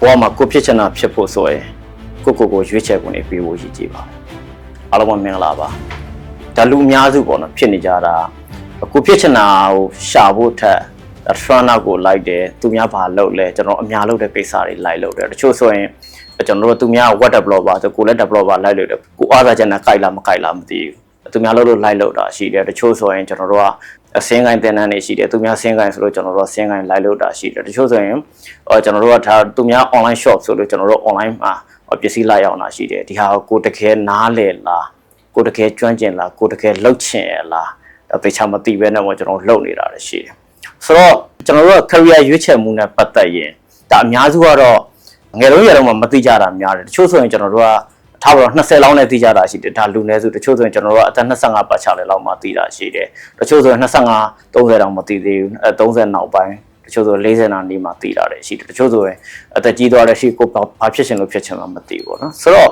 ဘဝမှာကိုဖြစ်ချင်တာဖြစ်ဖို့ဆိုရင်ကိုကိုကိုရွေးချယ်ခွင့်နေပေးဖို့ရည်ကြည်ပါတယ်အားလုံးပဲမင်္ဂလာပါဒါလူအများစုပေါ့နော်ဖြစ်နေကြတာကိုဖြစ်ချင်တာကိုရှာဖို့ထက်ထရနာကိုလိုက်တယ်သူများဘာလုပ်လဲကျွန်တော်အများလုပ်တဲ့ကိစ္စတွေလိုက်လုပ်တယ်တချို့ဆိုရင်ကျွန်တော်တို့သူများ web developer ဆိုကိုလည်း developer လိုက်လုပ်တယ်ကိုအားသာချင်တာကြိုက်လားမကြိုက်လားမသိဘူးသူများလုပ်လို့လိုက်လုပ်တာရှိတယ်တချို့ဆိုရင်ကျွန်တော်တို့ကအစင်းကိုင်းတင်တန်းနေရှိတယ်သူများစင်းကိုင်းဆိုလို့ကျွန်တော်တို့ကစင်းကိုင်းလိုက်လုပ်တာရှိတယ်တချို့ဆိုရင်အော်ကျွန်တော်တို့ကဒါသူများ online shop ဆိုလို့ကျွန်တော်တို့ online မှာပစ္စည်းလိုက်အောင်တာရှိတယ်ဒီဟာကိုတကယ်နားလည်လားကိုတကယ်ကျွမ်းကျင်လားကိုတကယ်လုပ်ချင်ရလားဒါပေချာမသိဘဲနဲ့ကျွန်တော်လုပ်နေတာလည်းရှိတယ်ဆိုတော့ကျွန်တော်တို့က career ရွေးချယ်မှုနဲ့ပတ်သက်ရင်ဒါအများစုကတော့ငယ်လုံးရတော့မှမသိကြတာများတယ်တချို့ဆိုရင်ကျွန်တော်တို့က ထားပါတော့20လောက်နဲ့သိကြတာရှိတယ်ဒါလူနည်းစုတချို့ဆိုရင်ကျွန်တော်တို့ကအသက်25ပတ်ချလေလောက်မှသိတာရှိတယ်တချို့ဆိုရင်25 30တောင်မသိသေးဘူးအဲ30နောက်ပိုင်းတချို့ဆို40နာနီးမှသိတာလည်းရှိတယ်တချို့ဆိုရင်အသက်ကြီးသွားတဲ့ရှိကိုဘာဖြစ်ရှင်လို့ဖြစ်ချင်မှမသိဘူးเนาะဆိုတော့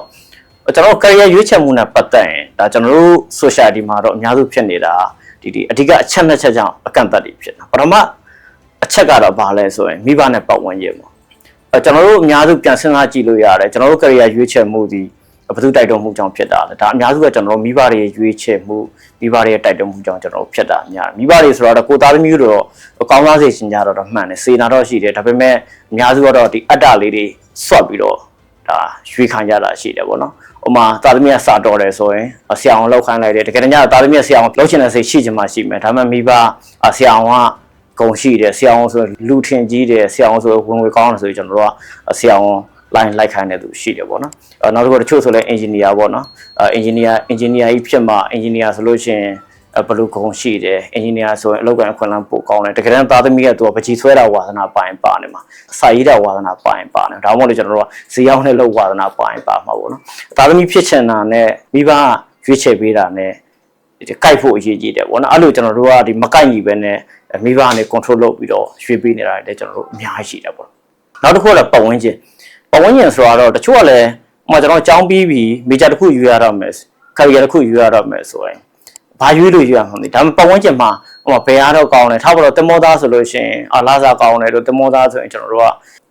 ကျွန်တော် career ရွေးချယ်မှုနဲ့ပတ်သက်ရင်ဒါကျွန်တော်တို့ society မှာတော့အများစုဖြစ်နေတာဒီဒီအဓိကအချက်နှစ်ချက်ကြောင့်အကန့်အသတ်တွေဖြစ်တာပထမအချက်ကတော့ဘာလဲဆိုရင်မိဘနဲ့ပတ်ဝန်းကျင်ပေါ့အဲကျွန်တော်တို့အများစုပြန်စဉ်းစားကြည့်လို့ရတယ်ကျွန်တော်တို့ career ရွေးချယ်မှုဒီ ဘယ်သူတိုက်တွန်းမှုကြောင့်ဖြစ်တာလဲဒါအများစုကကျွန်တော်တို့မိဘတွေရွေးချယ်မှုမိဘတွေရဲ့တိုက်တွန်းမှုကြောင့်ကျွန်တော်တို့ဖြစ်တာအများမိဘတွေဆိုတော့ကိုသားသမီးတို့တော့ကောင်းသားစေချင်ကြတော့မှန်တယ်စေနာတော့ရှိတယ်ဒါပေမဲ့အများစုကတော့ဒီအတ္တလေးတွေဆွတ်ပြီးတော့ဒါရွေးခံကြတာရှိတယ်ပေါ့နော်ဥမာသားသမီးကစာတော်တယ်ဆိုရင်ဆရာအောင်လောက်ခိုင်းလိုက်တယ်တကယ်တမ်းကျသားသမီးကဆရာအောင်လောက်ချင်တဲ့စိတ်ရှိချင်မှရှိမယ်ဒါပေမဲ့မိဘဆရာအောင်ကဂုံရှိတယ်ဆရာအောင်ဆိုလူထင်ကြီးတယ်ဆရာအောင်ဆိုဝင်ဝေကောင်းတယ်ဆိုရင်ကျွန်တော်တို့ကဆရာအောင် line လိုက်ခိုင်းတဲ့သူရှိတယ်ပေါ့နော်အဲနောက်တစ်ခုတချို့ဆိုလဲ engineer ပေါ့နော်အဲ engineer engineer ကြီးဖြစ်မှ engineer ဆိုလို့ရှိရင်ဘလူကုံရှိတယ် engineer ဆိုရင်အလုပ်ကအခွင့်အလမ်းပိုကောင်းတယ်တကယ်တမ်းသားသမီးကသူကပကြီးဆွဲတာဝါသနာပိုင်ပါနေမှာစာရေးတာဝါသနာပိုင်ပါနေဒါမှမဟုတ်လေကျွန်တော်တို့ကဇေယောင်းနဲ့လောက်ဝါသနာပိုင်ပါမှာပေါ့နော်သားသမီးဖြစ်ချင်တာနဲ့မိဘရွေးချယ်ပေးတာနဲ့ဒီကြိုက်ဖို့အရေးကြီးတယ်ပေါ့နော်အဲ့လိုကျွန်တော်တို့ကဒီမကိုက်ညီပဲနဲ့မိဘကနေ control လုပ်ပြီးတော့ရွေးပေးနေတာလည်းကျွန်တော်တို့အများကြီးရှိတယ်ပေါ့နောက်တစ်ခုကလည်းပတ်ဝန်းကျင် ပတ်ဝန်းကျင်ဆိုတော့တချို့ကလည်းဟိုကျွန်တော်ကြောင်းပြီးပြီးမေဂျာတစ်ခုယူရတော့မယ်ခရီးတစ်ခုယူရတော့မယ်ဆိုရင်ဘာရွေးလို့ယူရမှာလဲဒါပေမဲ့ပတ်ဝန်းကျင်မှာဟိုဘယ်အားတော့ကောင်းတယ်ထားပါတော့တမောသားဆိုလို့ရှိရင်အာလာစားကောင်းတယ်တို့တမောသားဆိုရင်ကျွန်တော်တို့က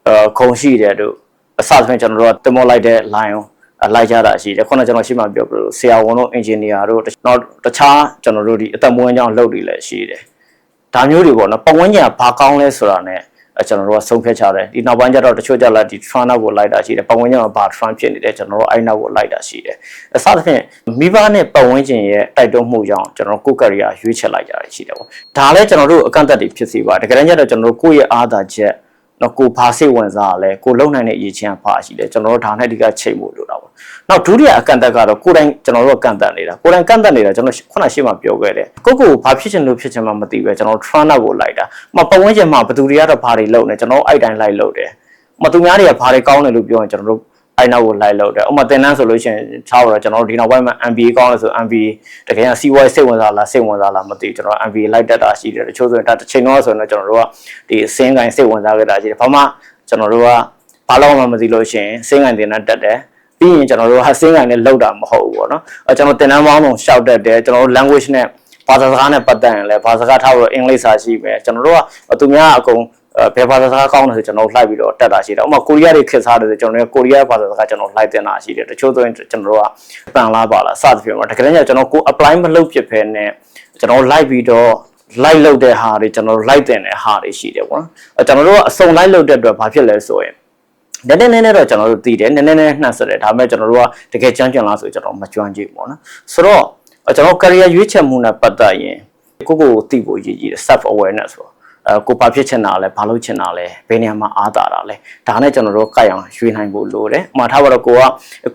အဲခုံရှိတယ်တို့အစသဖြင့်ကျွန်တော်တို့ကတမောလိုက်တဲ့ line ကိုလိုက်ကြတာရှိတယ်ခုနကကျွန်တော်ရှင်းမှပြောပြလို့ဆရာဝန်တို့ engineer တို့တော့တခြားကျွန်တော်တို့ဒီအသက်မွေးကြောင်းလုပ်တွေလည်းရှိတယ်ဒါမျိုးတွေပေါ့နော်ပတ်ဝန်းကျင်ကဘာကောင်းလဲဆိုတာ ਨੇ အဲကျွန်တော်တို့ကဆုံးဖြတ်ချတယ်ဒီနောက်ပိုင်းကျတော့တချို့ကြလာဒီ trend ကိုလိုက်တာရှိတယ်ပတ်ဝန်းကျင်မှာဘာ trend ဖြစ်နေတယ်ကျွန်တော်တို့အဲ့နောက်ကိုလိုက်တာရှိတယ်အစသဖြင့်မိဘနဲ့ပတ်ဝန်းကျင်ရဲ့တိုက်တွန်းမှုကြောင့်ကျွန်တော်တို့ကိုယ်ကရိယာရွေးချယ်လိုက်ကြရရှိတယ်ပေါ့ဒါလည်းကျွန်တော်တို့အကန့်အသတ်တွေဖြစ်စေပါတကယ်တမ်းကျတော့ကျွန်တော်တို့ကိုယ့်ရဲ့အားသာချက်တော့ကိုဘာစိတ်ဝင်စားရလဲကိုလုံနိုင်တဲ့အရေးချင်းဖာရှိတယ်ကျွန်တော်တို့ဒါနဲ့ဒီကချိန်ဖို့လိုတာပေါ့ နောက်ဒုတိယအကန့်အသတ်ကတော့ကိုယ်တိုင်ကျွန်တော်တို့ကန့်အသတ်နေတာကိုယ်တိုင်ကန့်အသတ်နေတာကျွန်တော်ခုနရှေ့မှာပြောခဲ့တယ်ကိုကိုဘာဖြစ်ချင်လို့ဖြစ်ချင်မှမသိပဲကျွန်တော် trend ကိုလိုက်တာမပတ်ဝန်းကျင်မှာဘသူတွေကတော့ဘာတွေလုပ်နေကျွန်တော်အဲ့တိုင်းလိုက်လုပ်တယ်မသူများတွေကဘာတွေကောင်းတယ်လို့ပြောရင်ကျွန်တော်တို့အဲ့နောက်ကိုလိုက်လို့တယ်ဥပမာသင်တန်းဆိုလို့ရှိရင်ချားတော့ကျွန်တော်တို့ဒီနောက်ပိုင်းမှာ MBA ကောင်းလို့ဆို MBA တကယ်ကစီးပွားရေးစိတ်ဝင်စားလားစိတ်ဝင်စားလားမသိဘူးကျွန်တော် MBA လိုက်တက်တာရှိတယ်တချို့ဆိုရင်ဒါတစ်ချိန်တော့ဆိုရင်တော့ကျွန်တော်တို့ကဒီအစင်းကိုင်းစိတ်ဝင်စားခဲ့တာရှိတယ်ဘာမှကျွန်တော်တို့ကဘာလို့မှမသိလို့ရှိရင်စင်းကိုင်းသင်တန်းတက်တယ် ပြီးရင်ကျွန်တော်တို့ကစင်းကိုင်းနဲ့လောက်တာမဟုတ်ဘူးပေါ့နော်အဲကျွန်တော်သင်တန်းပေါင်းလုံးရှောက်တက်တယ်ကျွန်တော်တို့ language နဲ့ဘာသာစကားနဲ့ပတ်သက်ရင်လည်းဘာသာစကားထားလို့အင်္ဂလိပ်စာရှိမယ်ကျွန်တော်တို့ကသူများအကုန်ဘယ်ဘာသာစကားကောင်းတယ်ဆိုကျွန်တော်လိုက်ပြီးတော့တက်တာရှိတယ်။ဥပမာကိုရီးယားတွေခေတ်စားတယ်ဆိုကျွန်တော်တို့ကိုရီးယားဘာသာစကားကျွန်တော်လိုက်တင်တာရှိတယ်။တချို့ဆိုရင်ကျွန်တော်တို့ကပန်လားပါလားစသဖြင့်ပေါ့။တကယ်တမ်းကျကျွန်တော်ကို apply မလုပ်ဖြစ်ဖဲနဲ့ကျွန်တော်လိုက်ပြီးတော့ live လုပ်တဲ့ဟာတွေကျွန်တော်တို့ live တင်တဲ့ဟာတွေရှိတယ်ပေါ့နော်။အဲကျွန်တော်တို့ကအစုံ live လုပ်တဲ့အတွက်ဘာဖြစ်လဲဆိုရင် နည်းနည်းနည်းနည်းတော့ကျွန်တော်တို့သိတယ်နည်းနည်းနည်းနှံ့ဆက်တယ်ဒါပေမဲ့ကျွန်တော်တို့ကတကယ်ကြမ်းကြမ်းလားဆိုကျွန်တော်မကြွမ်းကြည့်ဘူးပေါ့နော်ဆိုတော့ကျွန်တော် career ရွေးချယ်မှုနဲ့ပတ်သက်ရင်ကိုကိုကိုသိဖို့ရည်ကြီးတယ် self awareness ဆိုအဲကိုဘာဖြစ်ချင်တာလဲဘာလုပ်ချင်တာလဲဘယ်နေရာမှာအားတာတာလဲဒါနဲ့ကျွန်တော်တို့ကြိုက်အောင်ရွေးနိုင်ဖို့လိုတယ်။ဥမာထားပါတော့ကိုက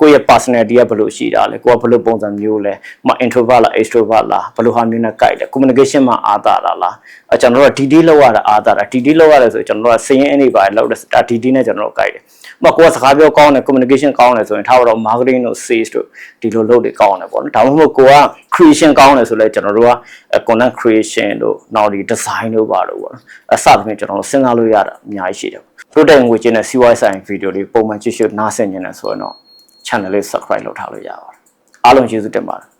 ကိုရဲ့ personality ကဘယ်လိုရှိတာလဲကိုကဘယ်လိုပုံစံမျိုးလဲ။ဥမာ introvert လား extrovert လားဘယ်လိုဟာမျိုးနဲ့ကြိုက်လဲ communication မှာအားတာတာလားအဲကျွန်တော်တို့က DD လောက်ရတာအားတာတာ DD လောက်ရတယ်ဆိုကျွန်တော်တို့ကစရင်အနေပါလောက်တယ်ဒါ DD နဲ့ကျွန်တော်တို့ကြိုက်တယ်။ဥ မာကိုကစကားပြောကောင်းတယ် communication ကောင်းတယ်ဆိုရင်ထားပါတော့ marketing တို့ sales တို့ဒီလိုလုပ်တွေကောင်းတယ်ပေါ့နော်။ဒါမှမဟုတ်ကိုက creation ကောင်းတယ်ဆိုလဲကျွန်တော်တို့က content creation တို့နောက်ဒီ design တို့ပါလို့ပေါ့နော်။အစသဖြင့်ကျွန်တော်တို့စဉ်းစားလို့ရတာအများကြီးရှိတယ်။ product ငွေချင်းနဲ့စီးပွားရေးဆိုင်ဗီဒီယိုလေးပုံမှန်ကြည့်ရှုနားဆင်နေတယ်ဆိုရင်တော့ channel လေး subscribe လုပ်ထားလို့ရပါတယ်။အားလုံးကျေးဇူးတင်ပါတယ်။